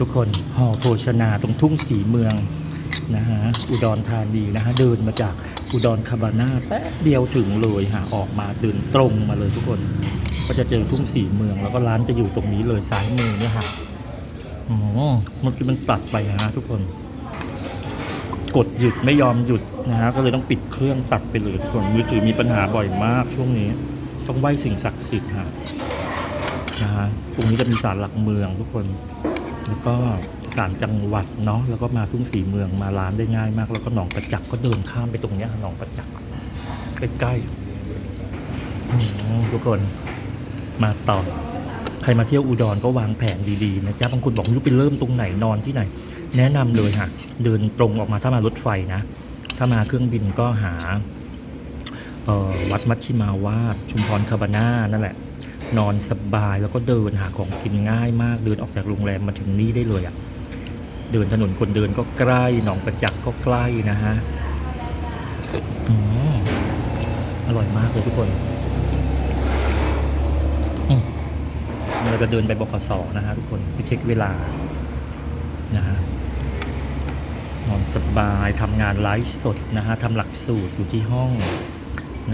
ทุกคนหอโภชนาตรงทุ่งสีเมืองนะฮะอุดรธานีนะฮะเดินมาจากอุดรคาบานาแป๊บเดียวถึงเลยฮะออกมาเดินตรงมาเลยทุกคน ก็จะเจอทุ่งสีเมือง แล้วก็ร้านจะอยู่ตรงนี้เลยซ้ายมือเนี่ยฮะอ๋อเมื่อกี้มันตัดไปนะฮะทุกคน กดหยุดไม่ยอมหยุดนะฮะก็เลยต้องปิดเครื่องตัดไปเลยทุกคนมือถือมีปัญหาบ่อยมากช่วงนี้ต้องไหว้สิ่งศักดิ์สิทธิ์ฮะนะฮะตรงนี้จะมีศาลหลักเมืองทุกคน แล้วก็ศาลจังหวัดเนาะแล้วก็มาทุ่งสีเมืองมาร้านได้ง่ายมาก แล้วก็หนองประจักษ์ก็เดินข้ามไปตรงเนี้ยหนองประจักษ์ใกล้ๆทุกคนมาต่อใครมาเที่ยวอุดรก็วางแผนดีๆนะจ๊ะบางคนบอกไม่รู้ไปเริ่มตรงไหนนอนที่ไหน แนะนำเลยฮะเดินตรงออกมาถ้ามารถไฟนะ ถ้ามาเครื่องบินก็หาวัดมัชชิมาวาดชุมพรคาบาน่านั่นแหละ นอนสบายแล้วก็เดินหาของกินง่ายมาก เดินออกจากโรงแรมมาถึงนี่ได้เลยอะ่ะ เดินถนนคนเดินก็ใกล้หนองประจักษ์ก็ใกล้นะฮะออร่อยมากเลยทุกคนเราจะเดินไปบขสนะฮะทุกคนไปเช็คเวลานะฮะนอนสบายทำงานไลฟ์สดนะฮะทำหลักสูตรอยู่ที่ห้อง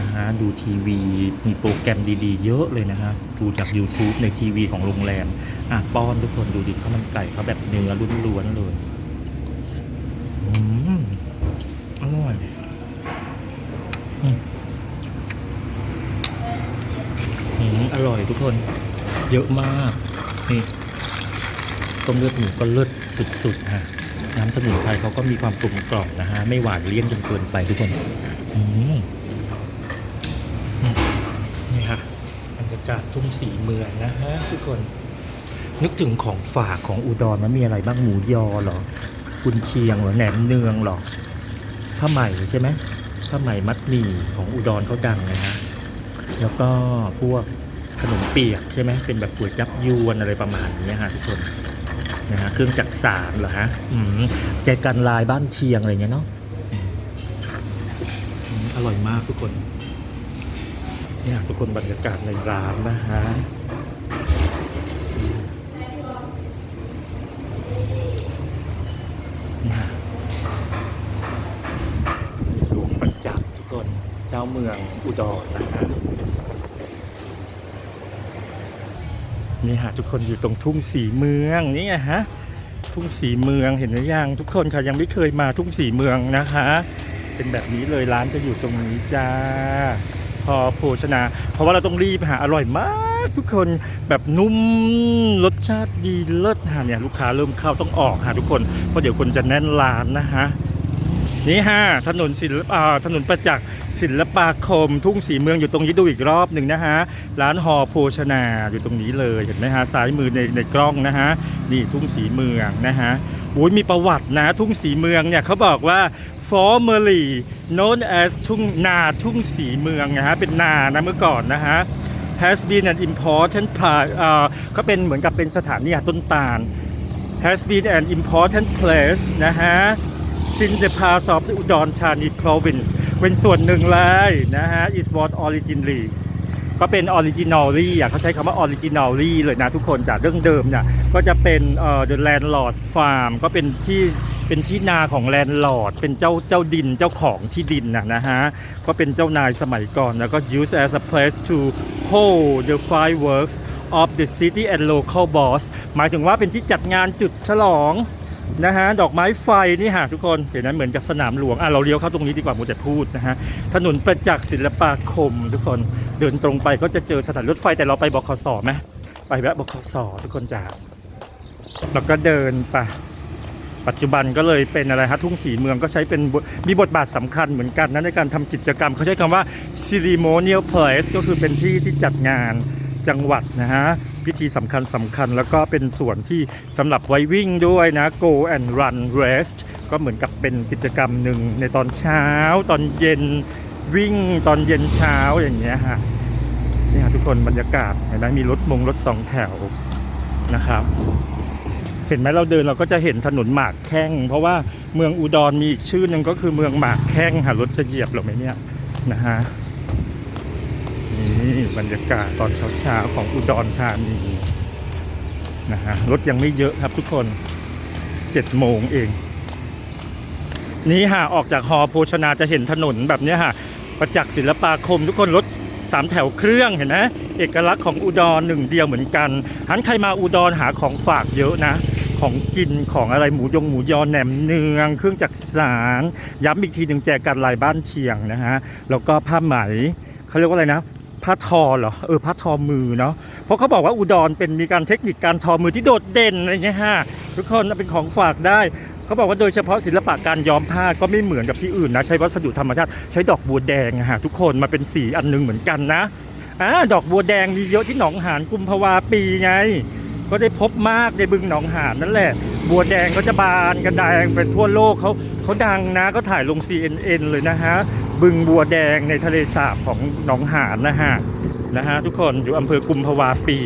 นะฮะดูทีวีมีโปรแกรมดีๆ เยอะเลยนะฮะดูจาก YouTube ในทีวีของโรงแรมอะป้อนทุกคนดูดิข้าวมันไก่เขาแบบเนื้อล้วนๆเลยอืมอร่อยอืมอร่อยทุกคนเยอะมากนี่ต้มเลือดหมูก็เลิศสุดๆฮะน้ำสมุนไพรเขาก็มีความกลมกล่อมนะฮะไม่หวานเลี่ยนจนเกินไปทุกคนอืม นี่ค่ะ บรรยากาศทุ่งสีเมืองนะฮะทุกคน นึกถึงของฝากของอุดรมันมีอะไรบ้างหมูยอเหรอกุนเชียงเหรอแหนมเนืองเหรอผ้าไหมใช่ไหมผ้าไหมมัดหมี่ของอุดรเขาดังนะฮะแล้วก็พวกขนมเปียกใช่ไหมเป็นแบบก๋วยจับยวนอะไรประมาณนี้ฮะทุกคนนะฮะเครื่องจักสารเหรอฮะอืมแจกันลายบ้านเชียงอะไรเงี้ยเนาะอร่อยมากทุกคน เนี่ยทุกคนบรรยากาศในร้านนะฮะหลวงประจักษ์ทุกคนเจ้าเมืองอุดรนะฮะนี่ฮะทุกคนอยู่ตรงทุ่งสีเมืองนี่ไงฮะทุ่งสีเมืองเห็นหรือยังทุกคนค่ะยังไม่เคยมาทุ่งสีเมืองนะคะ เป็นแบบนี้เลยร้านจะอยู่ตรงนี้จ้า พอโภชนา เพราะว่าเราต้องรีบหาอร่อยมากทุกคนแบบนุ่มรสชาติดีเลิศฮะเนี่ยลูกค้าเริ่มเข้าต้องออกฮะทุกคนเพราะเดี๋ยวคนจะแน่นร้านนะฮะนี่ฮะถนนศิลปอ่าถนนประจักษ์ศิลปาคม ทุ่งสีเมืองอยู่ตรงนี้ดูอีกรอบหนึ่งนะฮะร้านหอโภชนาอยู่ตรงนี้เลยเห็นไหมฮะซ้ายมือในในกล้องนะฮะนี่ทุ่งสีเมืองนะฮะโอ้ยมีประวัตินะทุ่งสีเมืองเนี่ยเขาบอกว่า formerly known as ทุ่งนาทุ่งสีเมืองนะฮะเป็นนานะเมื่อก่อนนะฮะ has been an important part เอ่อก็เป็นเหมือนกับเป็นสถานีต้นตาล has been an important place นะฮะ since the past of the Udon Thani province เป็นส่วนหนึ่งเลยนะฮะ is what originally ก็เป็น originally อะเขาใช้คำว่า originally เลยนะทุกคนจากเรื่องเดิมเนี่ยก็จะเป็นเอ่อ the landlord farm ก็เป็นที่ เป็นที่นาของ landlord เป็นเจ้าเจ้าดินเจ้าของที่ดินนะนะฮะ ก็เป็นเจ้านายสมัยก่อน แล้วก็ used as a place to hold the fireworks of the city and local boss หมายถึงว่าเป็นที่จัดงานจุดฉลองนะฮะดอกไม้ไฟนี่ฮะทุกคนเห็นนั้นเหมือนกับสนามหลวงอะเราเลี้ยวเข้าตรงนี้ดีกว่ามูแต่พูดนะฮะถนนประจักษ์ศิลปาคม ทุกคนเดินตรงไปก็จะเจอสถานรถไฟแต่เราไปบขสไหมไปแวะบขสทุกคนจ้าแล้วก็เดินไป ปัจจุบันก็เลยเป็นอะไรฮะทุ่งสีเมืองก็ใช้เป็นมีบทบาทสำคัญเหมือนกันนะในการทำกิจกรรมเขาใช้คำว่า ceremonial place ก็คือเป็นที่ที่จัดงานจังหวัดนะฮะพิธีสำคัญสำคัญแล้วก็เป็นส่วนที่สำหรับไว้วิ่งด้วยนะ go and run rest ก็เหมือนกับเป็นกิจกรรมหนึ่งในตอนเช้า ตอนเย็นวิ่งตอนเย็นเช้าอย่างเงี้ยฮะนี่ฮะทุกคนบรรยากาศเห็นไหมมีรถมงรถสองแถวนะครับ ห็นไหมเราเดินเราก็จะเห็นถนนหมากแข้ง เพราะว่าเมืองอุดรมีอีกชื่อหนึ่งก็คือเมืองหมากแข้งหารถจะเหยียบเราไหมเนี่ยนะฮะนี่บรรยากาศตอนเช้าๆของอุดรธานีนะฮะรถยังไม่เยอะครับทุกคนเจ็ดโมงเอง นี้ฮะออกจากฮอโภชนาจะเห็นถนนแบบเนี้ยฮะประจักษ์ศิลปาคมทุกคนรถสามแถวเครื่องเห็นไหมเอกลักษณ์ของอุดรหนึ่งเดียวเหมือนกันหันใครมาอุดรหาของฝากเยอะนะ ของกินของอะไรหมูยงหมูยอแหนมเนือง เครื่องจักสารย้ำอีกทีหนึ่งแจกันลายบ้านเชียงนะฮะแล้วก็ผ้าไหมเขาเรียกว่าอะไรนะผ้าทอเหรอเออผ้าทอมือเนาะเพราะเขาบอกว่าอุดรเป็นมีการเทคนิคการทอมือที่โดดเด่นอะไรเงี้ยฮะทุกคนเป็นของฝากได้เขาบอกว่าโดยเฉพาะศิลปะการย้อมผ้าก็ไม่เหมือนกับที่อื่นนะใช้วัสดุธรรมชาติใช้ดอกบัวแดงอะฮะทุกคนมาเป็นสีอันหนึงเหมือนกันนะอ่าดอกบัวแดงมีเยอะที่หนองหานกุมภาวาปีไง ก็ได้พบมากในบึงหนองหานนั่นแหละ บัวแดงก็จะบานกันแดงเป็นทั่วโลกเขาเขาดังนะก็ถ่ายลง CNN เลยนะฮะ บึงบัวแดงในทะเลสาบของหนองหานนะฮะนะฮะทุกคนอยู่อำเภอกุมภาวาปี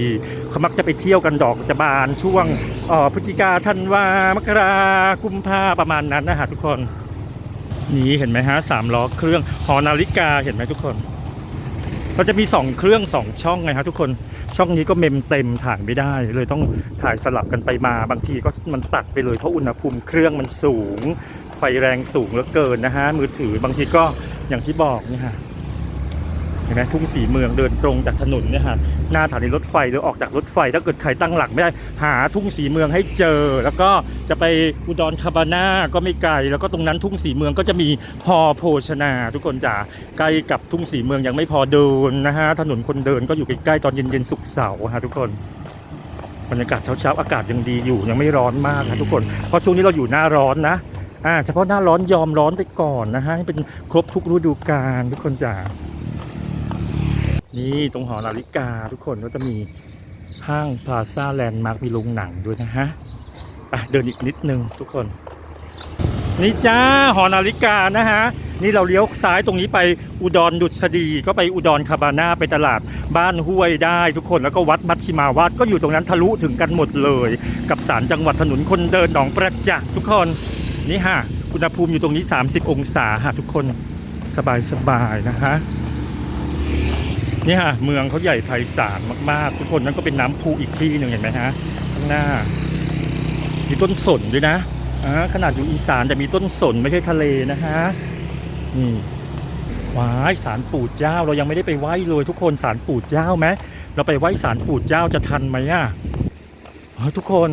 เขามักจะไปเที่ยวกันดอกจะบานช่วงออพฤศจิกาธันวามกรากุมภาประมาณนั้นนะฮะทุกคนนี่เห็นไหมฮะสามล้อเครื่องหอนาฬิกาเห็นไหมทุกคน เราจะมี2เครื่อง2ช่องไงครับทุกคน ช่องนี้ก็เมมเต็มถ่ายไม่ได้ เลยต้องถ่ายสลับกันไปมา บางทีก็มันตัดไปเลยเพราะอุณหภูมิเครื่องมันสูง ไฟแรงสูงเหลือเกินนะฮะมือถือบางทีก็อย่างที่บอกเนี่ยฮะ เห็นไหมทุ่งสีเมืองเดินตรงจากถนนเนี่ยฮะหน้าสถานีรถไฟหรือออกจากรถไฟ ถ้าเกิดใครตั้งหลักไม่ได้หาทุ่งสีเมืองให้เจอ แล้วก็จะไปอุดรคาบาน่าก็ไม่ไกล แล้วก็ตรงนั้นทุ่งสีเมืองก็จะมีฮอโภชนา ทุกคนจ๋าใกล้กับทุ่งสีเมืองยังไม่พอเดินนะฮะถนนคนเดินก็อยู่ใกล้ๆตอนเย็นๆสุกเสาร์ฮะทุกคนบรรยากาศเช้าๆอากาศยังดีอยู่ยังไม่ร้อนมากนะทุกคนเพราะช่วงนี้เราอยู่หน้าร้อนนะอ่าเฉพาะหน้าร้อนยอมร้อนไปก่อนนะฮะให้เป็นครบทุกฤดูกาลทุกคนจ๋า นี่ตรงหอนาฬิกาทุกคนก็จะมีห้างพลาซ่าแลนด์มาร์คมีโรงหนังด้วยนะฮะอะเดินอีกนิดนึงทุกคน นี่จ้าหอนาฬิกานะฮะ นี่เราเลี้ยวซ้ายตรงนี้ไปอุดรดุษฎีก็ไปอุดรคาบาน่าไปตลาดบ้านห้วยได้ทุกคนแล้วก็วัดมัชชิมาวาดก็อยู่ตรงนั้นทะลุถึงกันหมดเลย กับศาลจังหวัดถนนคนเดินหนองประจักษ์ทุกคนนี่ฮะอุณหภูมิอยู่ตรงนี้ 30 องศาฮะทุกคนสบายสบายๆนะฮะ นี่ฮะเมืองเขาใหญ่ไพศาลมากๆ ทุกคนนั่นก็เป็นน้ำพุอีกที่หนึ่งเห็นไหมฮะข้างหน้า มีต้นสนด้วยนะอ่าขนาดอยู่อีสานแต่มีต้นสนไม่ใช่ทะเลนะฮะนี่ว้ายสารปู่เจ้าเรายังไม่ได้ไปไหว้เลยทุกคนสารปู่เจ้าไหมเราไปไหว้สารปู่เจ้าจะทันไหมอะเฮ้ยทุกคน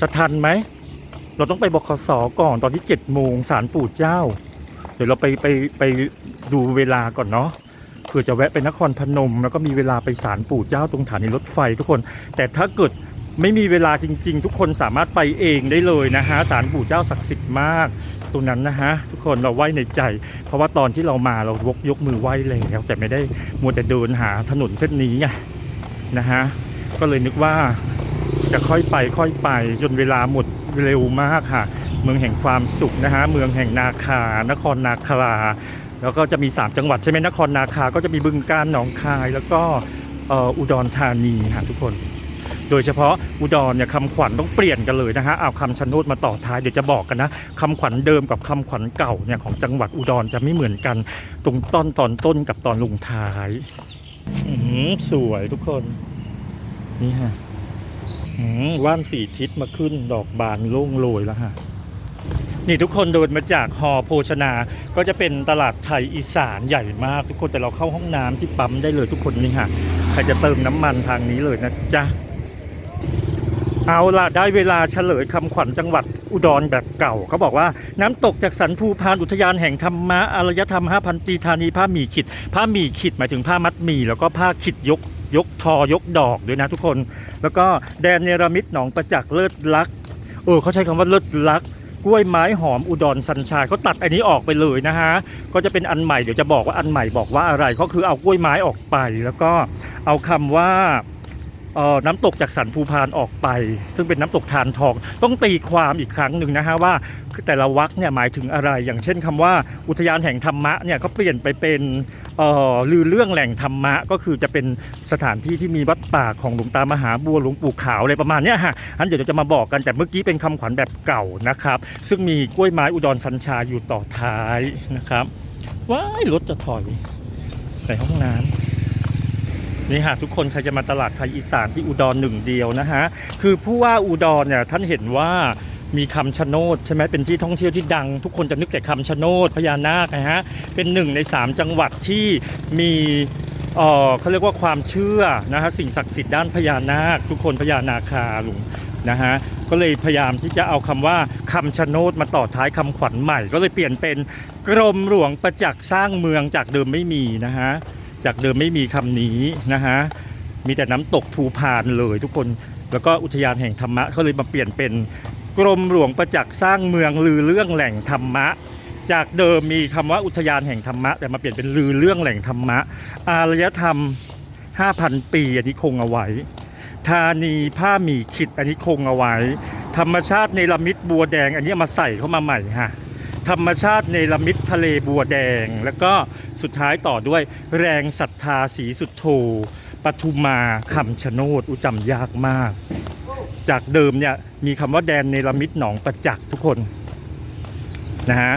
จะทันไหมเราต้องไปบคสก่อนตอนที่เจ็ดโมงสารปู่เจ้า เดี๋ยวเราไปไปไปดูเวลาก่อนเนาะ เผื่อจะแวะไปนครพนม แล้วก็มีเวลาไปศาลปู่เจ้าตรงสถานีรถไฟทุกคน แต่ถ้าเกิดไม่มีเวลาจริง ๆ ทุกคนสามารถไปเองได้เลยนะฮะศาลปู่เจ้าศักดิ์สิทธิ์มากตรงนั้นนะฮะทุกคนเราไหว้ในใจ เพราะว่าตอนที่เรามาเรายกยกมือไหว้แล้วแต่ไม่ได้มัวแต่เดินหาถนนเส้นนี้ไงนะฮะก็เลยนึกว่าจะค่อยไปค่อยไปจนเวลาหมดเร็วมากค่ะ เมืองแห่งความสุขนะฮะเมืองแห่งนาคานครนาครา แล้วก็จะมี 3 จังหวัดใช่ไหมนครนาคาก็จะมีบึงกาฬหนองคาย แล้วก็อุดรธานีค่ะทุกคน โดยเฉพาะอุดรเนี่ยคำขวัญต้องเปลี่ยนกันเลยนะฮะเอาคำชะโนดมาต่อท้ายเดี๋ยวจะบอกกันนะคำขวัญเดิมกับคำขวัญเก่าเนี่ยของจังหวัดอุดรจะไม่เหมือนกัน ตรงต้นตอนต้นกับตอนลงท้ายอืมสวยทุกคน นี่ฮะอืมว่านสีทิศมาขึ้นดอกบานโล่งโรยแล้วฮะ นี่ทุกคนเดินมาจากฮอโภชนา ก็จะเป็นตลาดไทยอีสานใหญ่มาก ทุกคนแต่เราเข้าห้องน้ำที่ปั๊มได้เลยทุกคนนี่ฮะใครจะเติมน้ำมันทางนี้เลยนะจ๊ะเอาละได้เวลาเฉลยคำขวัญจังหวัดอุดรแบบเก่าเขาบอกว่าน้ำตกจากสันภูพานอุทยานแห่งธรรมะอารยธรรม 5,000 ปีธานีผ้าหมี่ขิด ผ้าหมี่ขิดหมายถึงผ้ามัดหมี่แล้วก็ผ้าขิดยกยกทอยกดอกด้วยนะทุกคน แล้วก็แดนเนรมิตหนองประจักษ์เลิศลักษ์เออเขาใช้คำว่าเลิศลักษ์ กล้วยไม้หอมอุดรสัญชายเขาตัดอันนี้ออกไปเลยนะฮะก็จะเป็นอันใหม่เดี๋ยวจะบอกว่าอันใหม่บอกว่าอะไรก็คือเอากล้วยไม้ออกไป แล้วก็เอาคำว่า น้ำตกจากสันภูพานออกไป ซึ่งเป็นน้ำตกทานทอง ต้องตีความอีกครั้งหนึ่งนะฮะว่าแต่ละวักเนี่ยหมายถึงอะไร อย่างเช่นคำว่าอุทยานแห่งธรรมะเนี่ยก็เปลี่ยนไปเป็นลือเรื่องแหล่งธรรมะ ก็คือจะเป็นสถานที่ที่มีวัดป่าของหลวงตามหาบัวหลวงปู่ขาวอะไรประมาณนี้ฮะอันเดี๋ยวเรจะมาบอกกันแต่เมื่อกี้เป็นคำขวัญแบบเก่านะครับ ซึ่งมีกล้วยไม้อุดรสัญชาอยู่ต่อท้ายนะครับว้ายรถจะถอยในห้องน้ำ นี่ฮะทุกคนใครจะมาตลาดไทยอีสานที่อุดรหนึ่งเดียวนะฮะคือผู้ว่าอุดรเนี่ยท่านเห็นว่ามีคำชะโนดใช่ไหมเป็นที่ท่องเที่ยวที่ดัง ทุกคนจะนึกแต่คำชะโนดพญานาคนะฮะเป็นหนึ่งในสามจังหวัดที่มีเขาเรียกว่าความเชื่อนะฮะสิ่งศักดิ์สิทธิ์ด้านพญานาค ทุกคนพญานาคาลุงนะฮะก็เลยพยายามที่จะเอาคำว่าคำชะโนดมาต่อท้ายคำขวัญใหม่ ก็เลยเปลี่ยนเป็นกรมหลวงประจักษ์สร้างเมืองจากเดิมไม่มีนะฮะ จากเดิมไม่มีคำนี้นะฮะมีแต่น้ำตกภูพานเลยทุกคนแล้วก็อุทยานแห่งธรรมะเขาเลยมาเปลี่ยนเป็นกรมหลวงประจักษ์สร้างเมืองลือเรื่องแหล่งธรรมะ จากเดิมมีคำว่าอุทยานแห่งธรรมะ แต่มาเปลี่ยนเป็นลือเรื่องแหล่งธรรมะ อารยธรรม 5,000 ปีอันนี้คงเอาไว้ธานีผ้าหมี่ขิดอันนี้คงเอาไว้ ธรรมชาติในลมิตบัวแดง อันนี้มาใส่เข้ามาใหม่ฮะธรรมชาติในลมิตทะเลบัวแดง แล้วก็ สุดท้ายต่อด้วยแรงศรัทธาสีสุดโทปทุมมาคำชะโนดอุจำยากมาก จากเดิมเนี่ยมีคำว่าแดนเนรมิตหนองประจักษ์ทุกคนนะฮะ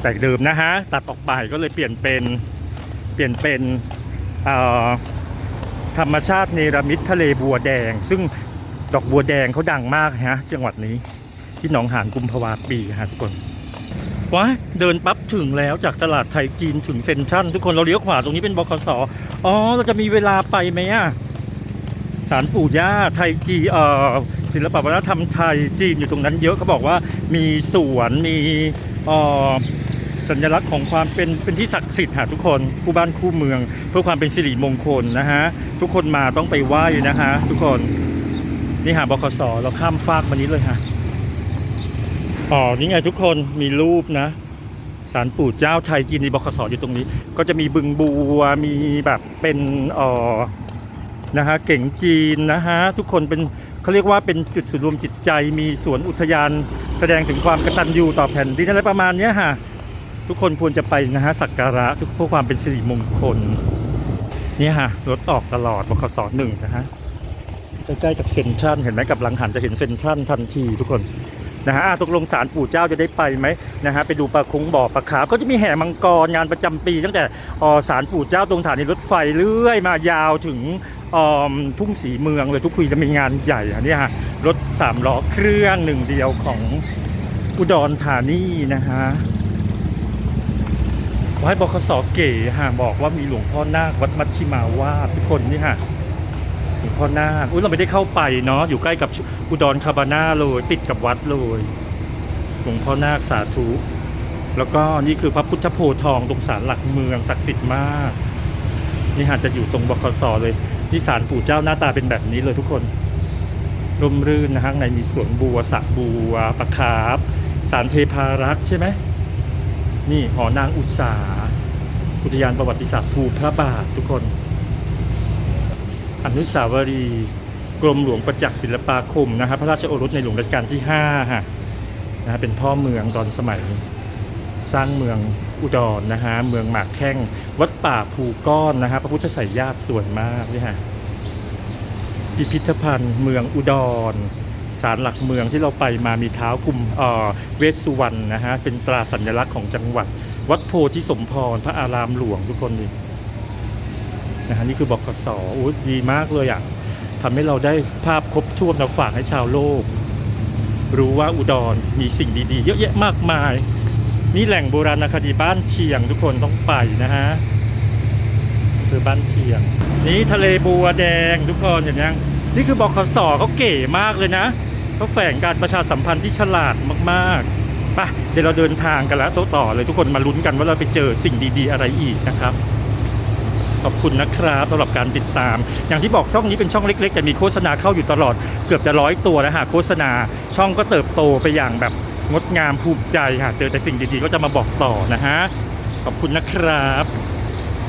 แต่เดิมนะฮะตัดออกไปก็เลยเปลี่ยนเป็นเปลี่ยนเป็นธรรมชาติเนรมิตทะเลบัวแดง ซึ่งดอกบัวแดงเขาดังมากฮะจังหวัดนี้ที่หนองหานกุมภาวาปีฮะทุกคน ว้าเดินปั๊บถึงแล้วจากตลาดไทยจีนถึงเซนทรัลทุกคนเราเลี้ยวขวาตรงนี้เป็นบคสอ๋อ เราจะมีเวลาไปไหมอะศาลปู่ย่าไทยจีเอ่อศิลปวัฒนธรรมไทยจีนอยู่ตรงนั้นเยอะเขาบอกว่ามีสวนมีเอ่อสัญลักษณ์ของความเป็นเป็นที่ศักดิ์สิทธิ์หาทุกคนคู่บ้านคู่เมือง เพื่อความเป็นสิริมงคลนะฮะ ทุกคนมาต้องไปไหว้นะฮะ ทุกคนนี่หาบคสเราข้ามฟากมานี้เลยฮะ อ๋อนี่ไงทุกคนมีรูปนะศาลปู่เจ้าไทยจีนในบคสอยู่ตรงนี้ ก็จะมีบึงบัวมีแบบเป็นอ่อนะฮะเก่งจีนนะฮะทุกคนเป็นเขาเรียกว่าเป็นจุดศูนย์รวมจิตใจ มีสวนอุทยานแสดงถึงความกตัญญูต่อแผ่นดินอะไรประมาณนี้ฮะทุกคนควรจะไปนะฮะสักการะทุกเพื่อความเป็นสิริมงคลนี่ฮะรถออกตลอดบขสหนึ่งนะฮะใกล้ๆกับเซนทรัลเห็นไหมกับหลังหันจะเห็นเซนทรัลทันทีทุกคน นะฮะตกลงสารปู่เจ้าจะได้ไปไหมนะฮะไปดูปลาคุงบ่อปลาขาวก็จะมีแห่มังกรงานประจำปี ตั้งแต่ออสารปู่เจ้าตรงฐานีรถไฟเรื่อยมายาวถึงออมทุ่งสีเมืองเลยทุกคุยจะมีงานใหญ่อันนี้ฮะรถสามล้อเครื่องหนึ่งเดียวของอุดรธานีนะฮะไว้บคสเก๋ฮะบอกว่ามีหลวงพ่อนาควัดมัชชิมาวาดทุกคนนี่ฮะ งพ่อนาคอุ้ยเราไม่ได้เข้าไปเนาะอยู่ใกล้กับอุดรคาบาน่าเลยติดกับวัดเลยหลวงพ่อนาคสาธุ แล้วก็นี่คือพระพุทธโพทองตรงศาลหลักเมืองศักดิ์สิทธิ์มาก นี่หาจะอยู่ตรงบคสเลยที่ศาลปู่เจ้าหน้าตาเป็นแบบนี้เลยทุกคนร่มรื่นนะฮะในมีสวนบัวสระบัวปะคาบศาลเทพารักษ์ใช่ไหมนี่หอนางอุตสาอุทยานประวัติศาสตร์ภูพระบาททุกคน อนุสาวรีย์กรมหลวงประจักษ์ศิลปาคมนะครับพระราชโอรสในหลวงรัชกาลที่5ฮะนะฮะเป็นพ่อเมืองตอนสมัยสร้างเมืองอุดรนะฮะเมืองหมากแข้งวัดป่าภูก้อนนะฮะพระพุทธไสยญาติสวยมากนี่ฮะพิพิธภัณฑ์เมืองอุดรศาลหลักเมืองที่เราไปมามีเท้ากุมเอ่อเวสสุวรรณนะฮะเป็นตราสัญลักษณ์ของจังหวัด วัดโพธิสมพรพระอารามหลวงทุกคนนี่ นะฮะนี่คือบกสโอ้ดีมากเลยอะทำให้เราได้ภาพครบถ้วนมาฝากให้ชาวโลก รู้ว่าอุดรมีสิ่งดีๆ เยอะแยะมากมาย นี่แหล่งโบราณคดีบ้านเชียงทุกคนต้องไปนะฮะคือบ้านเชียง นี่ทะเลบัวแดงทุกคนอย่างนี้นี่คือบคสเขาเก๋มากเลยนะเขาแฝงการประชาสัมพันธ์ที่ฉลาดมากๆไปเดี๋ยวเราเดินทางกันแล้วต่อเลยทุกคนมาลุ้นกันว่าเราไปเจอสิ่งดี ๆ อะไรอีกนะครับ ขอบคุณนะครับสำหรับการติดตาม อย่างที่บอกช่องนี้เป็นช่องเล็ก ๆ แต่มีโฆษณาเข้าอยู่ตลอดเกือบจะร้อยตัวนะฮะโฆษณาช่องก็เติบโตไปอย่างแบบงดงามภูมิใจค่ะเจอแต่สิ่งดีๆก็จะมาบอกต่อนะฮะขอบคุณนะครับ